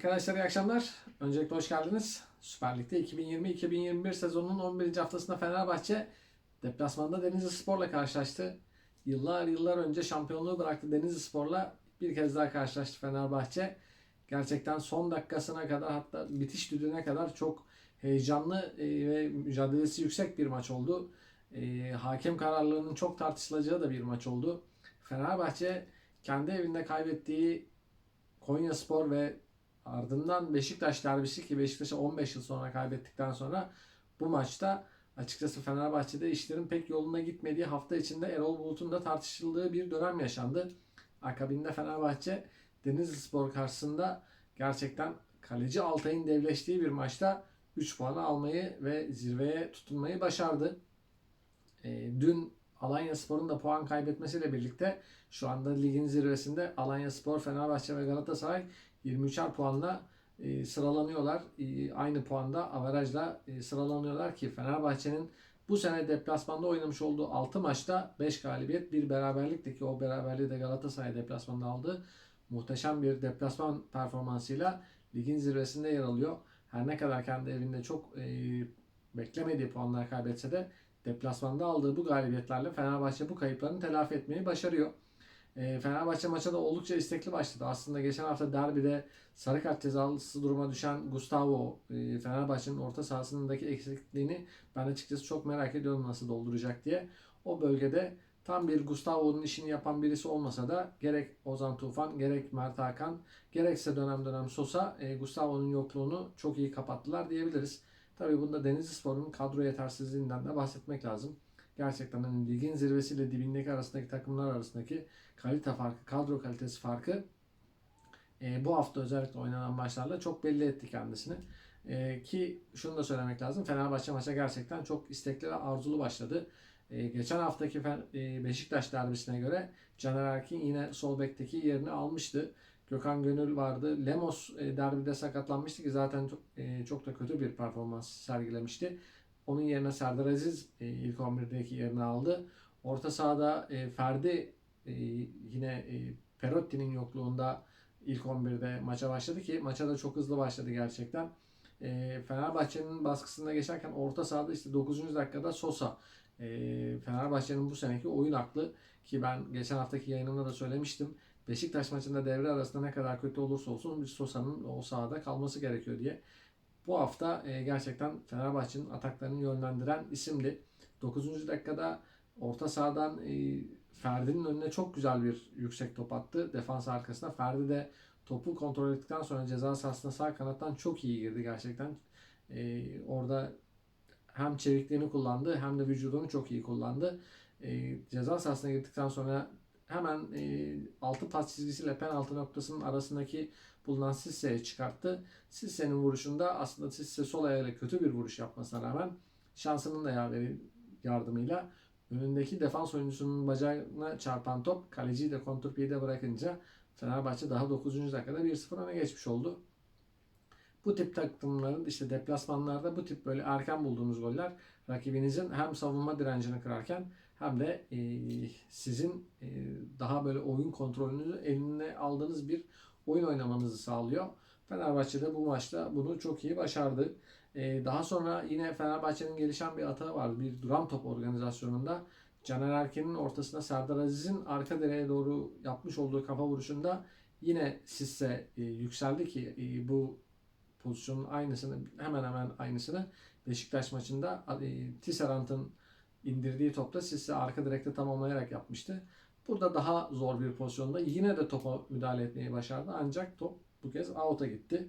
Arkadaşlar iyi akşamlar. Öncelikle hoş geldiniz. Süper Lig'de 2020-2021 sezonunun 11. haftasında Fenerbahçe deplasmanda Denizli Spor'la karşılaştı. Yıllar yıllar önce şampiyonluğu bıraktı Denizli Spor'la bir kez daha karşılaştı Fenerbahçe. Gerçekten son dakikasına kadar hatta bitiş düdüğüne kadar çok heyecanlı e, ve mücadelesi yüksek bir maç oldu. E, Hakem kararlarının çok tartışılacağı da bir maç oldu. Fenerbahçe kendi evinde kaybettiği Konya Spor ve ardından Beşiktaş derbisi ki Beşiktaş'a 15 yıl sonra kaybettikten sonra bu maçta açıkçası Fenerbahçe'de işlerin pek yoluna gitmediği hafta içinde Erol Bulut'un da tartışıldığı bir dönem yaşandı. Akabinde Fenerbahçe Denizli Spor karşısında gerçekten kaleci Altay'ın devleştiği bir maçta 3 puanı almayı ve zirveye tutunmayı başardı. E, dün Alanya Spor'un da puan kaybetmesiyle birlikte şu anda ligin zirvesinde Alanya Spor, Fenerbahçe ve Galatasaray 23'er puanla e, sıralanıyorlar. E, aynı puanda averajla e, sıralanıyorlar ki Fenerbahçe'nin bu sene deplasmanda oynamış olduğu 6 maçta 5 galibiyet, bir beraberlikti ki o beraberliği de Galatasaray deplasmanda aldı. Muhteşem bir deplasman performansıyla ligin zirvesinde yer alıyor. Her ne kadar kendi evinde çok e, beklemediği puanlar kaybetse de deplasmanda aldığı bu galibiyetlerle Fenerbahçe bu kayıplarını telafi etmeyi başarıyor. E, Fenerbahçe maça da oldukça istekli başladı. Aslında geçen hafta derbide sarı kart cezalısı duruma düşen Gustavo e, Fenerbahçe'nin orta sahasındaki eksikliğini ben açıkçası çok merak ediyorum nasıl dolduracak diye. O bölgede tam bir Gustavo'nun işini yapan birisi olmasa da gerek Ozan Tufan, gerek Mert Hakan, gerekse dönem dönem Sosa e, Gustavo'nun yokluğunu çok iyi kapattılar diyebiliriz. Tabii bunda Denizli Spor'un kadro yetersizliğinden de bahsetmek lazım. Gerçekten hani ligin zirvesiyle dibindeki arasındaki takımlar arasındaki kalite farkı, kadro kalitesi farkı e, bu hafta özellikle oynanan maçlarla çok belli etti kendisini. E, ki şunu da söylemek lazım. Fenerbahçe maça gerçekten çok istekli ve arzulu başladı. E, geçen haftaki e, Beşiktaş derbisine göre Caner Erkin yine sol bekteki yerini almıştı. Gökhan Gönül vardı. Lemos e, derbide sakatlanmıştı ki zaten e, çok da kötü bir performans sergilemişti. Onun yerine Serdar Aziz e, ilk 11'deki yerini aldı. Orta sahada e, Ferdi e, yine e, Perotti'nin yokluğunda ilk 11'de maça başladı ki maça da çok hızlı başladı gerçekten. E, Fenerbahçe'nin baskısında geçerken orta sahada işte 9. dakikada Sosa e, Fenerbahçe'nin bu seneki oyun aklı ki ben geçen haftaki yayınımda da söylemiştim. Beşiktaş maçında devre arasında ne kadar kötü olursa olsun bir Sosa'nın o sahada kalması gerekiyor diye. Bu hafta e, gerçekten Fenerbahçe'nin ataklarını yönlendiren isimdi. 9. dakikada orta sahadan e, Ferdi'nin önüne çok güzel bir yüksek top attı. Defans arkasına. Ferdi de topu kontrol ettikten sonra ceza sahasına sağ kanattan çok iyi girdi gerçekten. E, orada hem çevikliğini kullandı hem de vücudunu çok iyi kullandı. E, ceza sahasına girdikten sonra hemen e, altı pas çizgisiyle penaltı noktasının arasındaki bulunan Sisse'ye çıkarttı. Sisse'nin vuruşunda aslında Sisse sol ayağıyla kötü bir vuruş yapmasına rağmen şansının da yardımıyla önündeki defans oyuncusunun bacağına çarpan top kaleciyi de kontrpiyede bırakınca Fenerbahçe daha 9. dakikada 1-0 öne geçmiş oldu. Bu tip takımların işte deplasmanlarda bu tip böyle erken bulduğunuz goller rakibinizin hem savunma direncini kırarken hem de e, sizin e, daha böyle oyun kontrolünü eline aldığınız bir oyun oynamanızı sağlıyor. Fenerbahçe de bu maçta bunu çok iyi başardı. E, daha sonra yine Fenerbahçe'nin gelişen bir atağı vardı. Bir duran top organizasyonunda Caner Erken'in ortasına Serdar Aziz'in arka direğe doğru yapmış olduğu kafa vuruşunda yine Sisse e, yükseldi ki e, bu pozisyonun aynısını hemen hemen aynısını Beşiktaş maçında e, Tisserant'ın indirdiği topta Sisse arka direkte tamamlayarak yapmıştı. Burada daha zor bir pozisyonda yine de topa müdahale etmeyi başardı ancak top bu kez out'a gitti.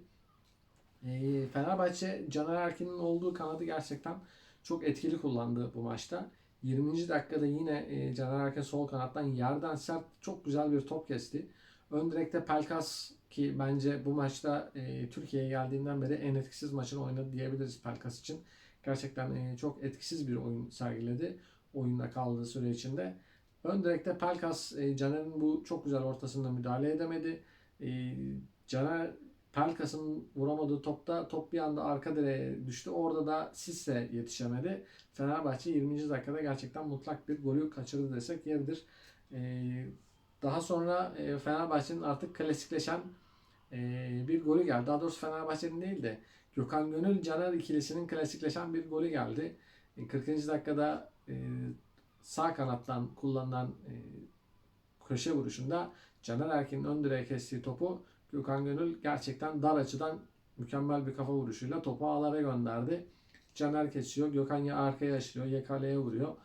E, Fenerbahçe Caner Erkin'in olduğu kanadı gerçekten çok etkili kullandı bu maçta. 20. dakikada yine e, Caner Erkin sol kanattan yerden sert çok güzel bir top kesti. Ön direkte Pelkas ki bence bu maçta e, Türkiye'ye geldiğinden beri en etkisiz maçını oynadı diyebiliriz Pelkas için. Gerçekten e, çok etkisiz bir oyun sergiledi oyunda kaldığı süre içinde. Ön direkte Pelkas e, Caner'in bu çok güzel ortasında müdahale edemedi. E, Caner Pelkas'ın vuramadığı topta top bir anda arka direğe düştü. Orada da Sisse yetişemedi. Fenerbahçe 20. dakikada gerçekten mutlak bir golü kaçırdı desek yeridir. E, daha sonra e, Fenerbahçe'nin artık klasikleşen e, bir golü geldi. Daha doğrusu Fenerbahçe'nin değil de Gökhan Gönül Caner ikilisinin klasikleşen bir golü geldi. E, 40. dakikada e, sağ kanattan kullanılan e, köşe vuruşunda Caner Erkin'in ön direğe kestiği topu Gökhan Gönül gerçekten dar açıdan mükemmel bir kafa vuruşuyla topu ağlara gönderdi. Caner kesiyor. Gökhan ya arkaya aşırıyor ya kaleye vuruyor.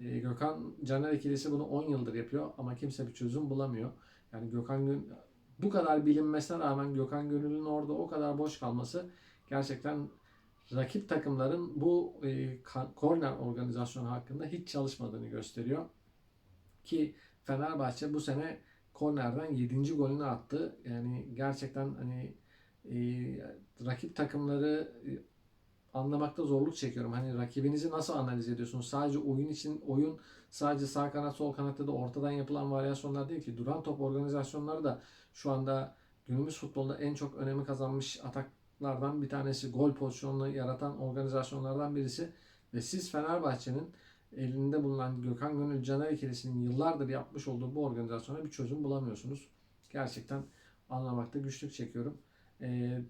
E, Gökhan Caner ikilisi bunu 10 yıldır yapıyor ama kimse bir çözüm bulamıyor. Yani Gökhan Gönül bu kadar bilinmesine rağmen Gökhan Gönül'ün orada o kadar boş kalması gerçekten rakip takımların bu e, korner organizasyonu hakkında hiç çalışmadığını gösteriyor. Ki Fenerbahçe bu sene kornerden 7. golünü attı. Yani gerçekten hani e, rakip takımları e, anlamakta zorluk çekiyorum. Hani rakibinizi nasıl analiz ediyorsunuz? Sadece oyun için oyun sadece sağ kanat sol kanatta da ortadan yapılan varyasyonlar değil ki. Duran top organizasyonları da şu anda günümüz futbolunda en çok önemi kazanmış ataklardan bir tanesi. Gol pozisyonunu yaratan organizasyonlardan birisi. Ve siz Fenerbahçe'nin elinde bulunan Gökhan Gönül Caner ikilisinin yıllardır yapmış olduğu bu organizasyona bir çözüm bulamıyorsunuz. Gerçekten anlamakta güçlük çekiyorum. Ee,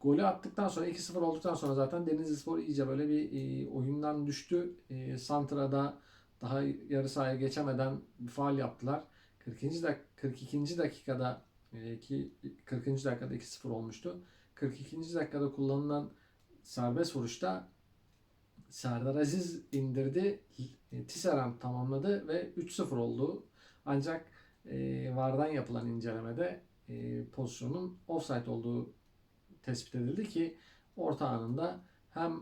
golü attıktan sonra 2-0 olduktan sonra zaten Denizlispor iyice böyle bir e, oyundan düştü. E, Santra'da daha yarı sahaya geçemeden bir faal yaptılar. 40. dak 42. dakikada e, ki 40. dakikada 2-0 olmuştu. 42. dakikada kullanılan serbest vuruşta Serdar Aziz indirdi. E, Tisserand tamamladı ve 3-0 oldu. Ancak e, VAR'dan yapılan incelemede e, pozisyonun offside olduğu tespit edildi ki orta anında hem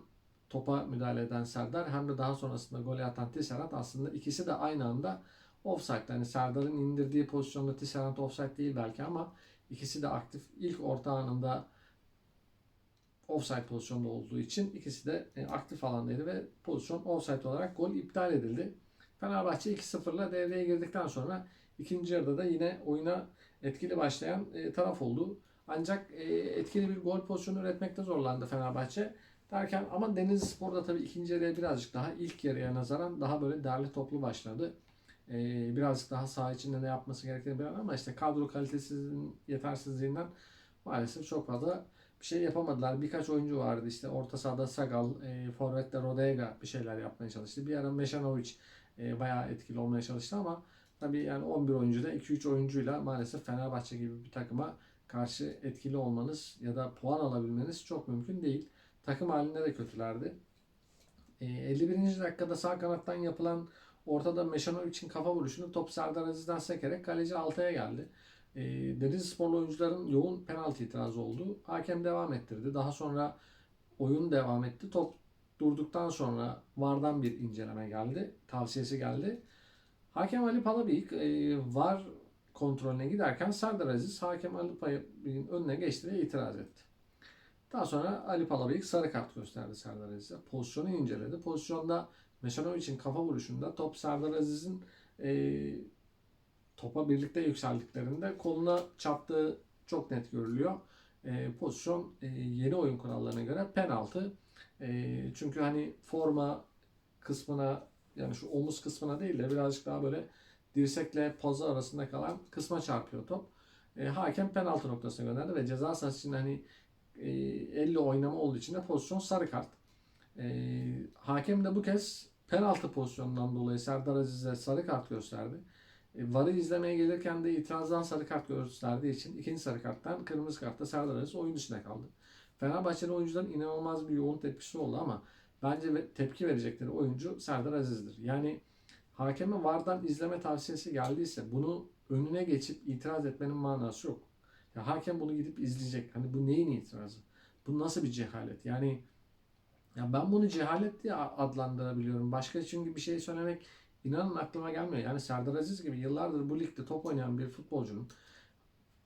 topa müdahale eden Serdar hem de daha sonrasında golü atan Tisserand aslında ikisi de aynı anda offside. Yani Serdar'ın indirdiği pozisyonda Tisserand offside değil belki ama ikisi de aktif ilk orta anında offside pozisyonda olduğu için ikisi de e, aktif alandaydı ve pozisyon offside olarak gol iptal edildi. Fenerbahçe 2-0'la devreye girdikten sonra ikinci yarıda da yine oyuna etkili başlayan e, taraf oldu. Ancak e, etkili bir gol pozisyonu üretmekte zorlandı Fenerbahçe. Derken ama Denizlispor'da tabii ikinci yarıya birazcık daha ilk yarıya nazaran daha böyle derli toplu başladı. E, birazcık daha saha içinde ne yapması gerektiğini bilen ama işte kadro kalitesizliğinin yetersizliğinden maalesef çok fazla bir şey yapamadılar. Birkaç oyuncu vardı işte orta sahada Sagal, e, Forvet'te Rodega bir şeyler yapmaya çalıştı. Bir ara Mešanović e, bayağı etkili olmaya çalıştı ama tabii yani 11 oyuncuda 2-3 oyuncuyla maalesef Fenerbahçe gibi bir takıma karşı etkili olmanız ya da puan alabilmeniz çok mümkün değil. Takım halinde de kötülerdi. E, 51. dakikada sağ kanattan yapılan ortada Mešanović'in kafa vuruşunu top Serdar Aziz'den sekerek kaleci Altay'a geldi. E, Denizlisporlu oyuncuların yoğun penaltı itirazı oldu. Hakem devam ettirdi. Daha sonra oyun devam etti. Top durduktan sonra VAR'dan bir inceleme geldi. Tavsiyesi geldi. Hakem Ali Palabıyık e, VAR kontrolüne giderken Serdar Aziz Hakem Ali Palabıyık'ın önüne geçti ve itiraz etti. Daha sonra Ali Palabıyık sarı kart gösterdi Serdar Aziz'e. Pozisyonu inceledi. Pozisyonda Mešanović'in kafa vuruşunda top Serdar Aziz'in e, topa birlikte yükseldiklerinde koluna çarptığı çok net görülüyor. E, pozisyon e, yeni oyun kurallarına göre penaltı. E, çünkü hani forma kısmına yani şu omuz kısmına değil de birazcık daha böyle dirsekle poza arasında kalan kısma çarpıyor top. E, hakem penaltı noktasına gönderdi ve ceza sahası için hani e, elle oynama olduğu için de pozisyon sarı kart. E, hakem de bu kez penaltı pozisyonundan dolayı Serdar Aziz'e sarı kart gösterdi. E, VAR'ı izlemeye gelirken de itirazdan sarı kart gösterdiği için ikinci sarı karttan kırmızı kartta Serdar Aziz oyun dışına kaldı. Fenerbahçeli oyuncuların inanılmaz bir yoğun tepkisi oldu ama bence tepki verecekleri oyuncu Serdar Aziz'dir. Yani hakeme VAR'dan izleme tavsiyesi geldiyse bunu önüne geçip itiraz etmenin manası yok. Ya hakem bunu gidip izleyecek. Hani bu neyin itirazı? Bu nasıl bir cehalet? Yani ya ben bunu cehalet diye adlandırabiliyorum. Başka çünkü bir şey söylemek inanın aklıma gelmiyor. Yani Serdar Aziz gibi yıllardır bu ligde top oynayan bir futbolcunun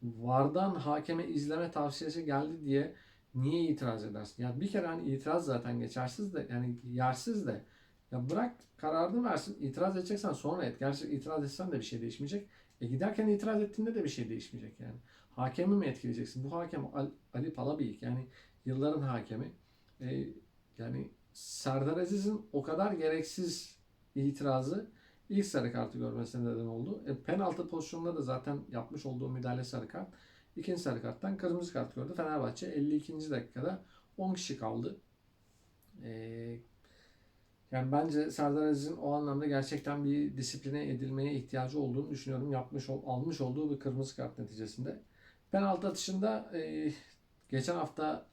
VAR'dan hakeme izleme tavsiyesi geldi diye niye itiraz edersin? Ya bir kere hani itiraz zaten geçersiz de yani yersiz de ya bırak kararını versin. İtiraz edeceksen sonra et. Gerçi itiraz etsen de bir şey değişmeyecek. E giderken itiraz ettiğinde de bir şey değişmeyecek yani. Hakemi mi etkileyeceksin? Bu hakem Al- Ali Palabıyık yani yılların hakemi. E, yani Serdar Aziz'in o kadar gereksiz itirazı ilk sarı kartı görmesine neden oldu. E, penaltı pozisyonunda da zaten yapmış olduğu müdahale sarı kart. ikinci sarı karttan kırmızı kart gördü. Fenerbahçe 52. dakikada 10 kişi kaldı. Ee, yani bence Serdar Aziz'in o anlamda gerçekten bir disipline edilmeye ihtiyacı olduğunu düşünüyorum. Yapmış almış olduğu bir kırmızı kart neticesinde. Penaltı atışında e, geçen hafta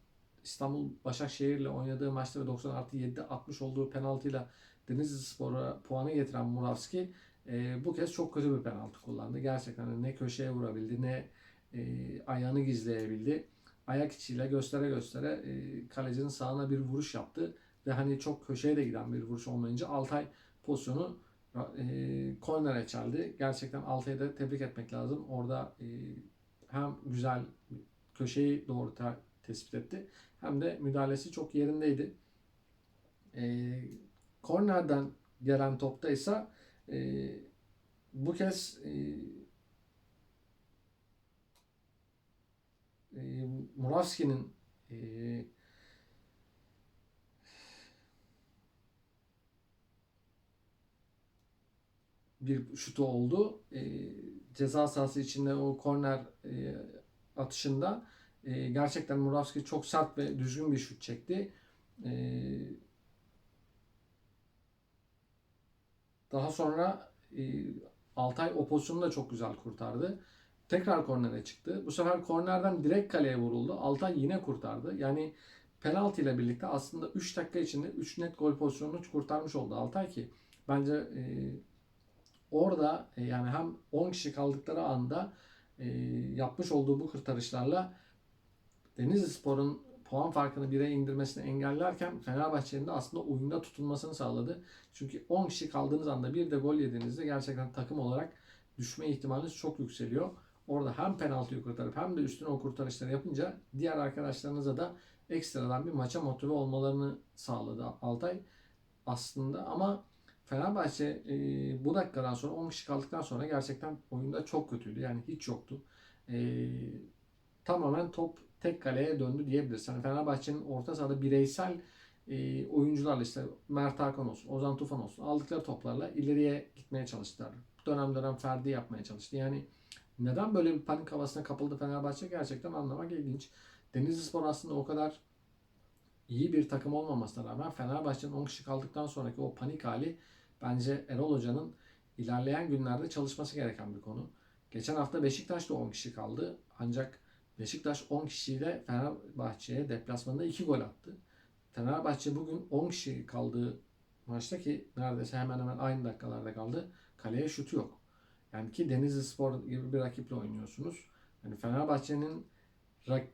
İstanbul Başakşehir'le oynadığı maçta ve 90 artı 7'de atmış olduğu penaltıyla Denizli Spor'a puanı getiren Muravski e, bu kez çok kötü bir penaltı kullandı. Gerçekten ne köşeye vurabildi ne e, ayağını gizleyebildi. Ayak içiyle göstere göstere e, kalecinin sağına bir vuruş yaptı. Ve hani çok köşeye de giden bir vuruş olmayınca Altay pozisyonu e, kornere çeldi. Gerçekten Altay'ı da tebrik etmek lazım. Orada e, hem güzel köşeyi doğru te- tespit etti hem de müdahalesi çok yerindeydi. E, kornerden gelen topta ise e, bu kez e, e, Muravski'nin e, bir şutu oldu. E, ceza sahası içinde o korner e, atışında e, gerçekten Muravski çok sert ve düzgün bir şut çekti. E, daha sonra e, Altay o pozisyonu da çok güzel kurtardı. Tekrar kornere çıktı. Bu sefer kornerden direkt kaleye vuruldu. Altay yine kurtardı. Yani penaltı ile birlikte aslında 3 dakika içinde 3 net gol pozisyonunu kurtarmış oldu Altay ki bence e, orada e, yani hem 10 kişi kaldıkları anda e, yapmış olduğu bu kurtarışlarla Denizli Spor'un puan farkını 1'e indirmesini engellerken Fenerbahçe'nin de aslında oyunda tutulmasını sağladı. Çünkü 10 kişi kaldığınız anda bir de gol yediğinizde gerçekten takım olarak düşme ihtimaliniz çok yükseliyor. Orada hem penaltıyı kurtarıp hem de üstüne o kurtarışları yapınca diğer arkadaşlarınıza da ekstradan bir maça motive olmalarını sağladı Altay aslında ama Fenerbahçe e, bu dakikadan sonra 10 kişi kaldıktan sonra gerçekten oyunda çok kötüydü. Yani hiç yoktu. E, tamamen top tek kaleye döndü diyebiliriz. Yani Fenerbahçe'nin orta sahada bireysel e, oyuncularla işte Mert Hakan olsun, Ozan Tufan olsun aldıkları toplarla ileriye gitmeye çalıştılar. Dönem dönem Ferdi yapmaya çalıştı. Yani neden böyle bir panik havasına kapıldı Fenerbahçe gerçekten anlamak ilginç. Denizli Spor aslında o kadar iyi bir takım olmamasına rağmen Fenerbahçe'nin 10 kişi kaldıktan sonraki o panik hali bence Erol Hoca'nın ilerleyen günlerde çalışması gereken bir konu. Geçen hafta Beşiktaş da 10 kişi kaldı. Ancak Beşiktaş 10 kişiyle Fenerbahçe'ye deplasmanda 2 gol attı. Fenerbahçe bugün 10 kişi kaldığı maçta ki neredeyse hemen hemen aynı dakikalarda kaldı. Kaleye şutu yok. Yani ki Denizli Spor gibi bir rakiple oynuyorsunuz. Yani Fenerbahçe'nin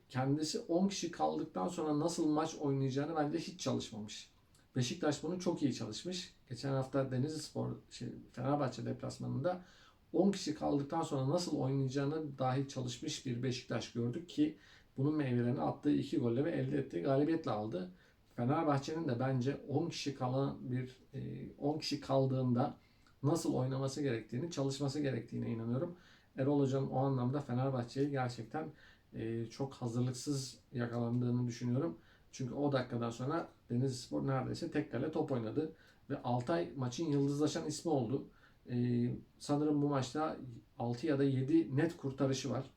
kendisi 10 kişi kaldıktan sonra nasıl maç oynayacağını bence hiç çalışmamış. Beşiktaş bunu çok iyi çalışmış. Geçen hafta Denizli Spor şey, Fenerbahçe deplasmanında 10 kişi kaldıktan sonra nasıl oynayacağını dahi çalışmış bir Beşiktaş gördük ki bunun meyvelerini attığı iki golle ve elde ettiği galibiyetle aldı. Fenerbahçe'nin de bence 10 kişi kalan bir e, 10 kişi kaldığında nasıl oynaması gerektiğini, çalışması gerektiğine inanıyorum. Erol Hoca'nın o anlamda Fenerbahçe'yi gerçekten e, çok hazırlıksız yakalandığını düşünüyorum. Çünkü o dakikadan sonra Denizlispor neredeyse tek kale top oynadı ve Altay maçın yıldızlaşan ismi oldu. E, sanırım bu maçta 6 ya da 7 net kurtarışı var.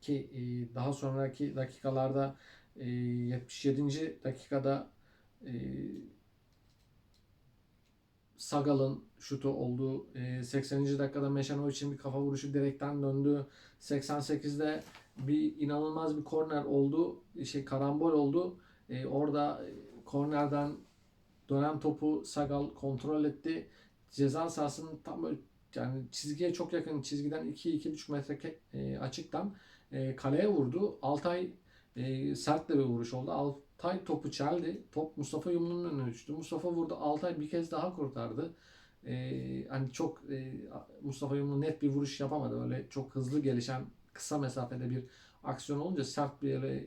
Ki e, daha sonraki dakikalarda e, 77. dakikada e, Sagal'ın şutu oldu. E, 80. dakikada Meşanovic'in bir kafa vuruşu direkten döndü. 88'de bir inanılmaz bir korner oldu. Şey karambol oldu. E, orada kornerden dönen topu Sagal kontrol etti. Ceza sahasının tam böyle yani çizgiye çok yakın çizgiden 2-2,5 metre e, açıktan e, kaleye vurdu. Altay e, sert de bir vuruş oldu. Altay topu çeldi. Top Mustafa Yumlu'nun önüne düştü. Mustafa vurdu. Altay bir kez daha kurtardı. E, hani çok e, Mustafa Yumlu net bir vuruş yapamadı. Öyle çok hızlı gelişen kısa mesafede bir aksiyon olunca sert bir yere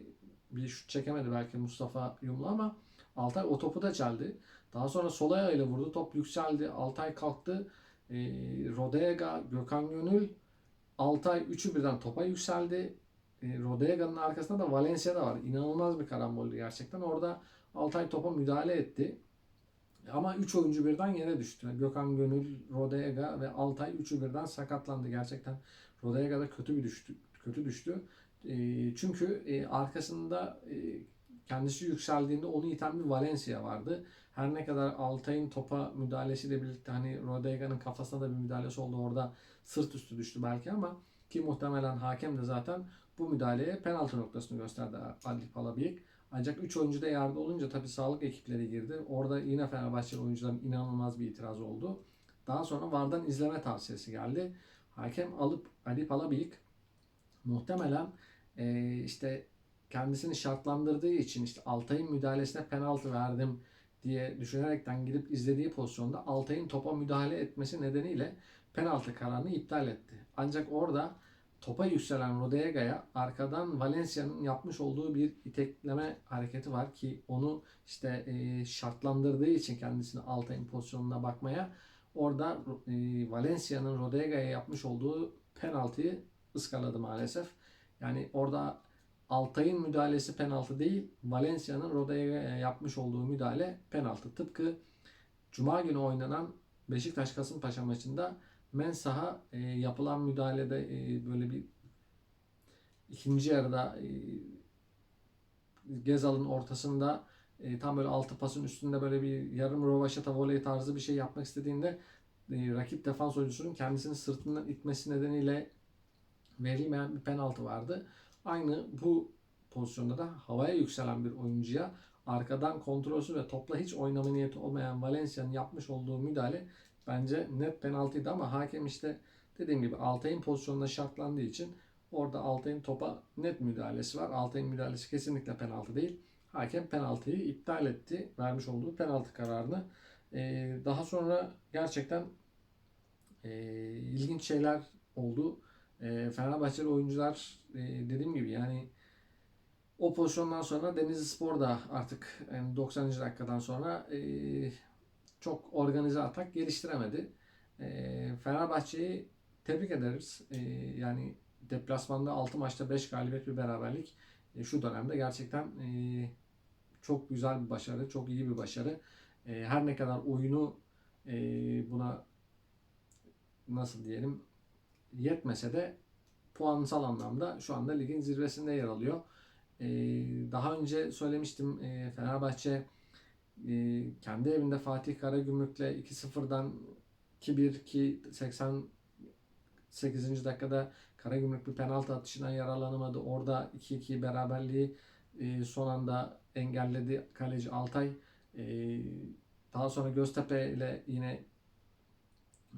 bir şut çekemedi belki Mustafa Yumlu ama Altay o topu da çeldi. Daha sonra sol ayağıyla vurdu. Top yükseldi. Altay kalktı. E, Rodega, Gökhan Gönül, Altay üçü birden topa yükseldi. E, Rodega'nın arkasında da Valencia da var. İnanılmaz bir karamboldü gerçekten. Orada Altay topa müdahale etti. Ama 3 oyuncu birden yere düştü. Gökhan Gönül, Rodega ve Altay üçü birden sakatlandı. Gerçekten Rodega da kötü bir düştü. Kötü düştü. E, çünkü e, arkasında e, kendisi yükseldiğinde onu iten bir Valencia vardı. Her ne kadar Altay'ın topa müdahalesiyle birlikte hani Rodega'nın kafasına da bir müdahalesi oldu orada sırt üstü düştü belki ama ki muhtemelen hakem de zaten bu müdahaleye penaltı noktasını gösterdi Ali Palabiyik. Ancak 3 oyuncu da yerde olunca tabii sağlık ekipleri girdi. Orada yine Fenerbahçe oyuncuların inanılmaz bir itiraz oldu. Daha sonra VAR'dan izleme tavsiyesi geldi. Hakem alıp Ali Palabiyik muhtemelen e, işte kendisini şartlandırdığı için işte Altay'ın müdahalesine penaltı verdim diye düşünerekten gidip izlediği pozisyonda Altay'ın topa müdahale etmesi nedeniyle penaltı kararını iptal etti. Ancak orada topa yükselen Rodega'ya arkadan Valencia'nın yapmış olduğu bir itekleme hareketi var ki onu işte e, şartlandırdığı için kendisini Altay'ın pozisyonuna bakmaya orada e, Valencia'nın Rodega'ya yapmış olduğu penaltıyı ıskaladı maalesef. Yani orada Altay'ın müdahalesi penaltı değil, Valencia'nın Rodega'ya yapmış olduğu müdahale penaltı. Tıpkı Cuma günü oynanan Beşiktaş Kasımpaşa maçında Mensah'a e, yapılan müdahalede e, böyle bir ikinci yarıda e, Gezal'ın ortasında e, tam böyle altı pasın üstünde böyle bir yarım rovaşata voley tarzı bir şey yapmak istediğinde e, rakip defans oyuncusunun kendisini sırtından itmesi nedeniyle verilmeyen bir penaltı vardı. Aynı bu pozisyonda da havaya yükselen bir oyuncuya arkadan kontrolsüz ve topla hiç oynama niyeti olmayan Valencia'nın yapmış olduğu müdahale bence net penaltıydı ama hakem işte dediğim gibi Altay'ın pozisyonuna şartlandığı için orada Altay'ın topa net müdahalesi var. Altay'ın müdahalesi kesinlikle penaltı değil. Hakem penaltıyı iptal etti. Vermiş olduğu penaltı kararını. Ee, daha sonra gerçekten e, ilginç şeyler oldu. E, Fenerbahçeli oyuncular e, dediğim gibi yani o pozisyondan sonra Denizli Spor da artık yani 90. dakikadan sonra e, çok organize atak geliştiremedi. E, Fenerbahçe'yi tebrik ederiz. E, yani deplasmanda 6 maçta 5 galibiyet bir beraberlik e, şu dönemde gerçekten e, çok güzel bir başarı, çok iyi bir başarı. E, her ne kadar oyunu e, buna nasıl diyelim yetmese de puansal anlamda şu anda ligin zirvesinde yer alıyor. Ee, daha önce söylemiştim e, Fenerbahçe e, kendi evinde Fatih Karagümrük'le 2-0'dan 2-1 ki 88. dakikada Karagümrük bir penaltı atışından yararlanamadı. Orada 2-2 beraberliği e, son anda engelledi kaleci Altay. E, daha sonra Göztepe ile yine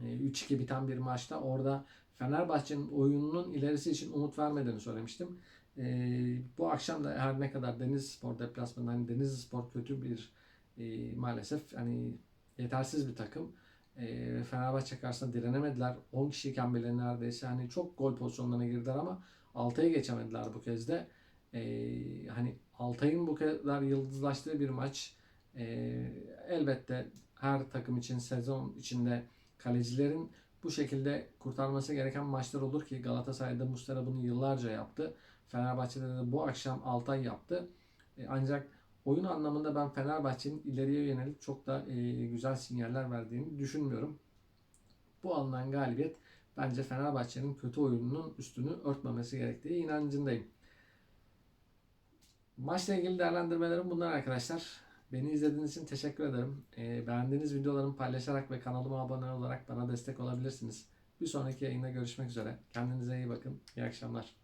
3-2 biten bir maçta orada Fenerbahçe'nin oyununun ilerisi için umut vermediğini söylemiştim. Ee, bu akşam da her ne kadar Denizli Spor deplasmanında hani Denizli Spor kötü bir e, maalesef hani yetersiz bir takım. E, Fenerbahçe karşısında direnemediler. 10 kişiyken bile neredeyse hani çok gol pozisyonlarına girdiler ama Altay'ı geçemediler bu kez de. E, hani Altay'ın bu kadar yıldızlaştığı bir maç e, elbette her takım için sezon içinde kalecilerin bu şekilde kurtarması gereken maçlar olur ki Galatasaray'da Muslera bunu yıllarca yaptı. Fenerbahçe'de de bu akşam Altay yaptı. E, ancak oyun anlamında ben Fenerbahçe'nin ileriye yönelik çok da e, güzel sinyaller verdiğini düşünmüyorum. Bu alınan galibiyet bence Fenerbahçe'nin kötü oyununun üstünü örtmemesi gerektiği inancındayım. Maçla ilgili değerlendirmelerim bunlar arkadaşlar. Beni izlediğiniz için teşekkür ederim. E, beğendiğiniz videolarımı paylaşarak ve kanalıma abone olarak bana destek olabilirsiniz. Bir sonraki yayında görüşmek üzere. Kendinize iyi bakın. İyi akşamlar.